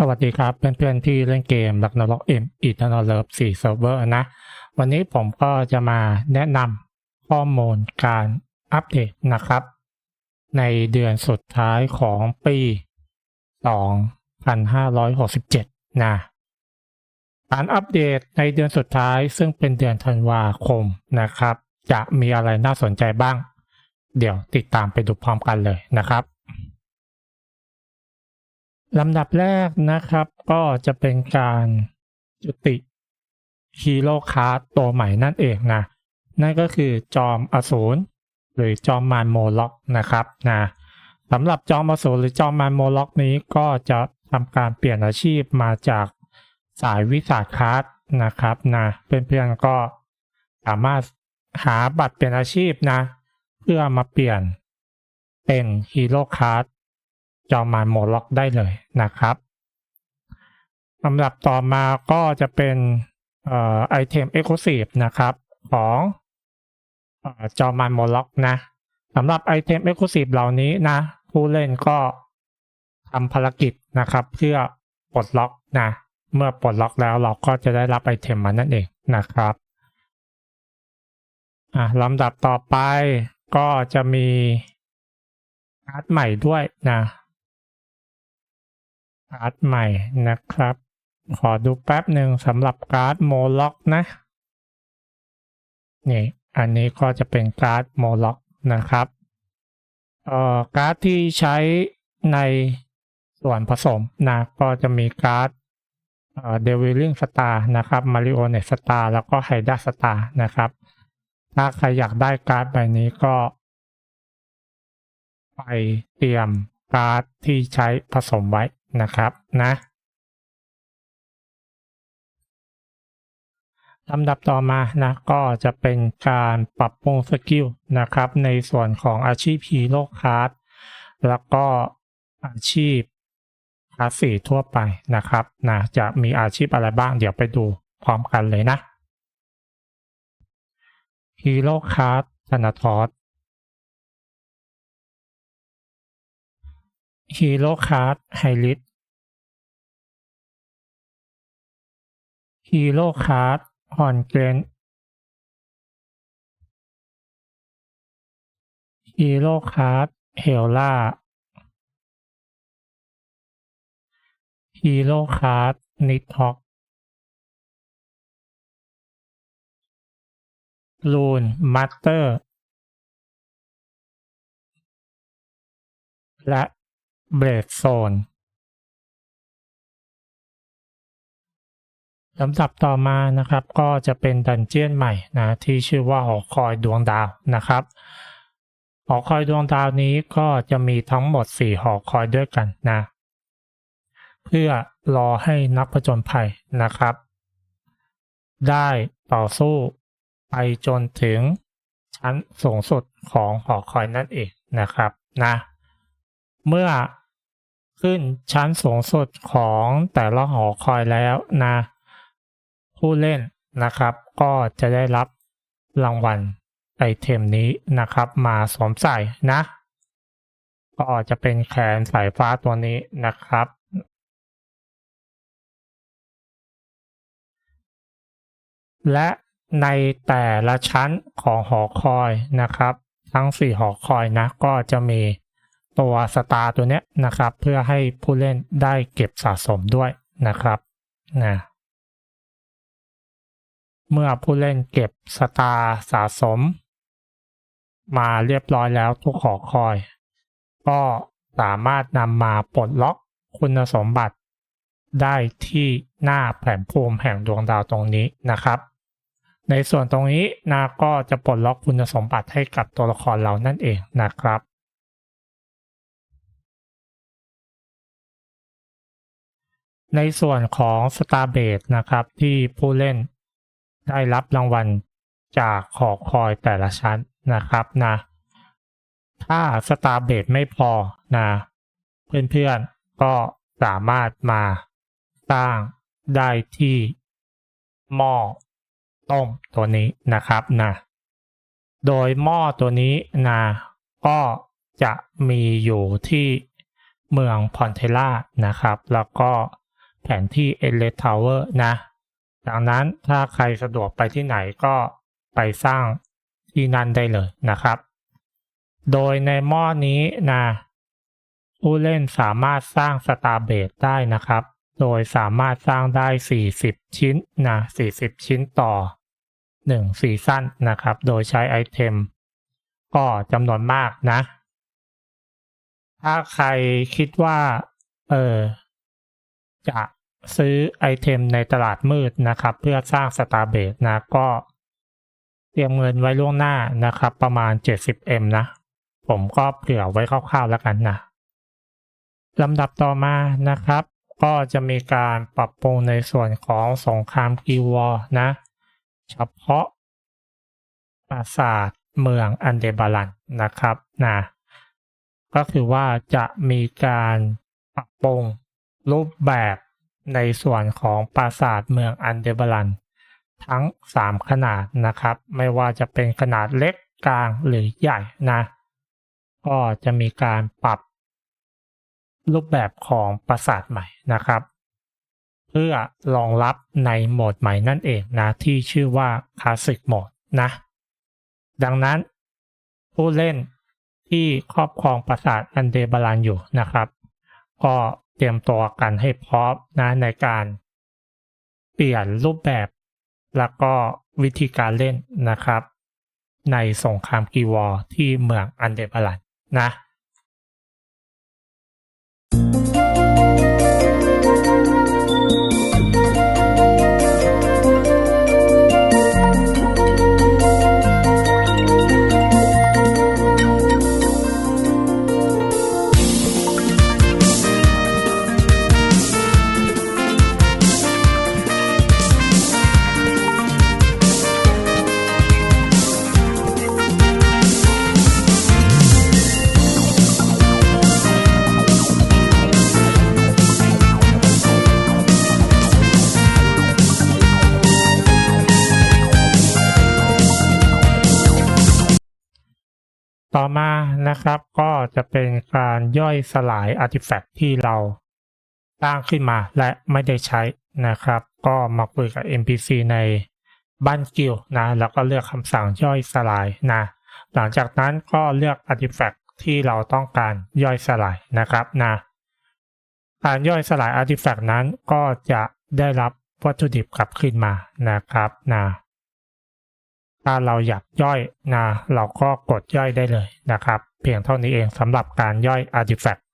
สวัสดีครับเพื่อนๆที่เล่นเกมลักนล็อกเอ็มอีทนอลเลิฟสี่เซิร์ฟเวอร์นะ วันนี้ผมก็จะมาแนะนำข้อมูลการอัปเดตนะครับ ในเดือนสุดท้ายของปี 2567 นะ การอัปเดตในเดือนสุดท้ายซึ่งเป็นเดือนธันวาคมนะครับ จะมีอะไรน่าสนใจบ้าง เดี๋ยวติดตามไปดูพร้อมกันเลยนะครับ ลำดับแรกนะครับ ก็จะเป็นการจุติฮีโร่คาร์ดตัวใหม่นั่นเองนะนั่นก็คือจอมอสูรหรือจอมมารโมล็อกนะครับนะสำหรับจอมอสูรหรือจอมมารโมล็อกนี้ก็จะทำการเปลี่ยนอาชีพมาจากสายวิสาคาร์ดนะครับนะเพื่อนๆก็สามารถหาบัตรเปลี่ยนอาชีพนะ เพื่อมาเปลี่ยนเป็นฮีโร่คาร์ด จอมมารโมล็อกได้เลยนะครับลำดับต่อมาก็จะเป็นไอเทมเอ็กซ์คลูซีฟนะครับของอจอมารโมล็อกนะสำหรับไอเทมเอ็กซ์คลูซีฟเหล่านี้นะ ผู้เล่นก็ทำภารกิจนะครับ เพื่อปลดล็อกนะ เมื่อปลดล็อกแล้วเราก็จะได้รับไอเทมมันนั่นเองนะครับอะลำดับต่อไปก็จะมีการ์ดใหม่ด้วยนะ การ์ดใหม่นะครับ ขอดูแป๊บหนึ่งสำหรับการ์ดโมล็อกนะ นี่ อันนี้ก็จะเป็นการ์ดโมล็อกนะครับเอ่อการ์ดที่ใช้ในส่วนผสมนะก็จะมีการ์ดเดวิลลิงสตาร์นะครับมาริโอเนสตาร์แล้วก็ไฮด้าสตาร์นะครับ ถ้าใครอยากได้การ์ดใบนี้ก็ ไปเตรียมการ์ดที่ใช้ผสมไว้ นะครับนะลำดับต่อมานะก็จะเป็นการปรับปรุงสกิลนะครับในส่วนของอาชีพฮีโร่คาร์ดแล้วก็อาชีพคลาสสี่ทั่วไปนะครับนะจะมีอาชีพอะไรบ้างเดี๋ยวไปดูพร้อมกันเลยนะฮีโร่คาร์ดธนาทอสฮีโร่คาร์ดไฮริส ฮีโร่คาร์ดฮอนเกรนฮีโร่คาร์ดเฮลล่าฮีโร่คาร์ดนิทอกลูนมัตเตอร์ และเบรดโซน ลำดับต่อมานะครับก็จะเป็นดันเจียนใหม่นะที่ชื่อว่าหอคอยดวงดาวนะครับ หอคอยดวงดาวนี้ก็จะมีทั้งหมด 4 หอคอยด้วยกันนะ เพื่อรอให้นักผจญภัยนะครับ ได้ต่อสู้ไปจนถึงชั้นสูงสุดของหอคอยนั่นเองนะครับนะเมื่อขึ้นชั้นสูงสุดของแต่ละหอคอยแล้วนะ ผู้เล่นนะครับ ก็จะได้รับรางวัลไอเทมนี้นะครับ มาสวมใส่นะ ก็จะเป็นแขนสายฟ้าตัวนี้นะครับและในแต่ละชั้นของหอคอยนะครับ ทั้ง 4 หอคอยนะ ก็จะมีตัวสตาร์ตัวเนี้ยนะครับ เพื่อให้ผู้เล่นได้เก็บสะสมด้วยนะครับนะ เมื่อผู้เล่นเก็บสตาร์สะสม มาเรียบร้อยแล้วทุกหอคอย ก็สามารถนำมาปลดล็อกคุณสมบัติ ได้ที่หน้าแผนภูมิแห่งดวงดาวตรงนี้นะครับ ในส่วนตรงนี้นะก็จะปลดล็อกคุณสมบัติให้กับตัวละครเรานั่นเองนะครับในส่วนของ Star b a s e นะครับ ที่ผู้เล่น ได้รับรางวัลจากหอคอยแต่ละชั้นนะครับนะ ถ้า Star b a s e ไม่พอนะ เพื่อนๆก็สามารถมาสร้างได้ที่หม้อต้มตัวนี้นะครับนะโดยหม้อตัวนี้นะก็จะมีอยู่ที่เมืองพอนเทล่านะครับ แล้วก็แผนที่ e l e Tower นะ ดังนั้นถ้าใครสะดวกไปที่ไหนก็ไปสร้างที่นั่นได้เลยนะครับ โดยในหม้อนี้นะผู้เล่นสามารถสร้างสตาร์เบสได้นะครับ โดยสามารถสร้างได้ 40 ชิ้นนะ40 ชิ้นต่อ1ซีซั่นนะครับ โดยใช้ไอเทมก็จำนวนมากนะ ถ้าใครคิดว่า เออจะ ซื้อไอเทมในตลาดมืดนะครับ เพื่อสร้างสตาร์เบสนะก็เตรียมเงินไว้ล่วงหน้านะครับ ประมาณ 70M นะ ผมก็เผื่อไว้คร่าวๆแล้วกันนะลำดับต่อมานะครับ ก็จะมีการปรับปรุงในส่วนของสงครามกิวอร์นะ เฉพาะปราสาทเมืองอันเดบาลันนะครับนะก็คือว่าจะมีการปรับปรุงรูปแบบ ในส่วนของปราสาทเมืองอันเดบาลัน ทั้ง 3 ขนาดนะครับ ไม่ว่าจะเป็นขนาดเล็กกลางหรือใหญ่นะ ก็จะมีการปรับรูปแบบของปราสาทใหม่นะครับ เพื่อรองรับในโหมดใหม่นั่นเองนะ ที่ชื่อว่า Classic Mode นะ ดังนั้นผู้เล่นที่ครอบครองปราสาทอันเดบาลันอยู่นะครับ ก็ เตรียมตัวกันให้พร้อมนะในการ เปลี่ยนรูปแบบ แล้วก็วิธีการเล่นนะครับ ในสงครามกีวอร์ที่เมืองอันเดบาลันนะ ต่อมานะครับก็จะเป็นการย่อยสลายอาร์ติแฟกต์ที่เราสร้างขึ้นมาและไม่ได้ใช้นะครับ ก็มาคุยกับ NPC ในบ้านกิลนะแล้วก็เลือกคำสั่งย่อยสลายนะหลังจากนั้นก็เลือกอาร์ติแฟกต์ที่เราต้องการย่อยสลายนะครับนะการย่อยสลายอาร์ติแฟกต์นั้นก็จะได้รับวัตถุดิบกลับขึ้นมานะครับนะ ถ้าเราอยากย่อยนะเราก็กดย่อยได้เลยนะครับ เพียงเท่านี้เองสำหรับการย่อยอาร์ติแฟกต์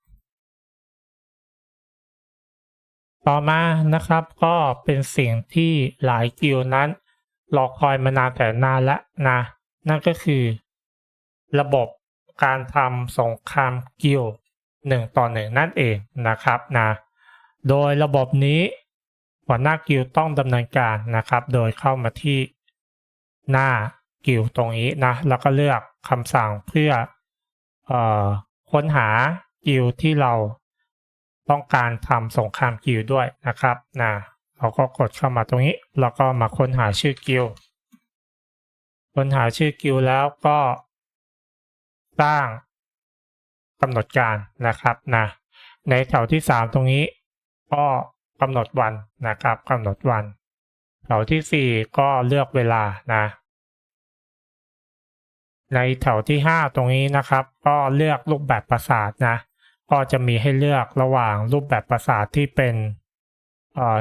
ต่อมานะครับก็เป็นสิ่งที่หลายกิลนั้นรอคอยมานานแต่นานแล้วนะ นั่นก็คือ ระบบการทำสงครามกิลหนึ่งต่อหนึ่งนั่นเองนะครับนะโดยระบบนี้หัวหน้ากิลต้องดำเนินการนะครับ โดยเข้ามาที่ หน้ากิลตรงนี้นะ แล้วก็เลือกคำสั่งเพื่ออค้นหากิลที่เราต้องการทำสงครามกิลด้วยนะครับนะเราก็กดเข้ามาตรงนี้ แล้วก็มาค้นหาชื่อกิลค้นหาชื่อกิลแล้วก็สร้างกำหนดการนะครับนะในแถวที่ 3 ตรงนี้ ก็กำหนดวันนะครับกำหนดวันแถวที่ 4 ก็เลือกเวลานะ ในแถวที่ 5 ตรงนี้นะครับ ก็เลือกรูปแบบปราสาทนะ ก็จะมีให้เลือกระหว่างรูปแบบปราสาทที่เป็น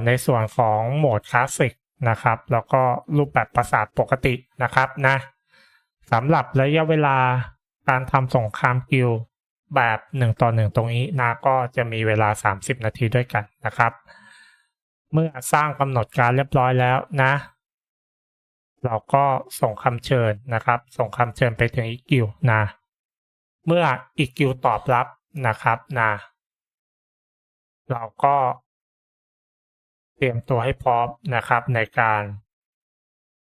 ในส่วนของโหมดคลาสสิกนะครับ แล้วก็รูปแบบปราสาทปกตินะครับนะสำหรับระยะเวลาการทำสงครามกิลแบบ 1 ต่อ 1 ตรงนี้นะก็จะมีเวลา 30 นาทีด้วยกันนะครับ เมื่อสร้างกำหนดการเรียบร้อยแล้วนะ เราก็ส่งคำเชิญนะครับ ส่งคำเชิญไปถึงอีกกิวนะเมื่ออีกกิวตอบรับนะครับนะเราก็เตรียมตัวให้พร้อมนะครับในการ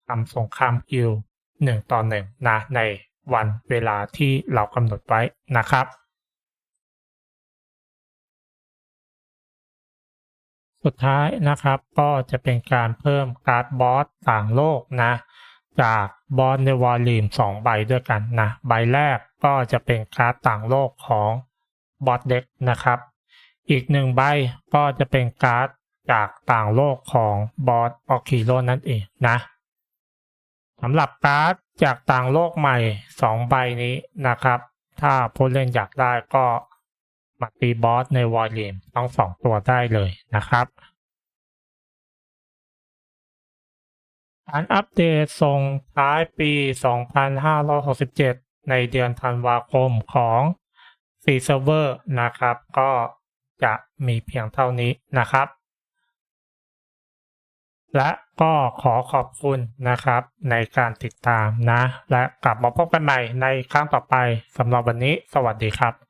ทำสงครามกิวหนึ่งต่อหนึ่งนะในวันเวลาที่เรากำหนดไว้นะครับ สุดท้ายนะครับก็จะเป็นการเพิ่มการ์ดบอสต่างโลกนะ จากบอสในวอลลุ่ม2ใบด้วยกันนะใบแรกก็จะเป็นการ์ดต่างโลกของบอสเด็กนะครับ อีกหนึ่งใบก็จะเป็นการ์ดจากต่างโลกของบอสออคิโ o นั่นเองนะสำหรับการ์ดจากต่างโลกใหม่ 2 ใบนี้นะครับ ถ้าผู้เล่นอยากได้ก็ มาตีบอสในวอลเลมต้องสองตัวได้เลยนะครับ การอัปเดตส่งท้ายปี 2567 ในเดือนธันวาคมของฟีเซเวอร์นะครับ ก็จะมีเพียงเท่านี้นะครับ และก็ขอขอบคุณนะครับในการติดตามนะ และกลับมาพบกันใหม่ในครั้งต่อไปสำหรับวันนี้ สวัสดีครับ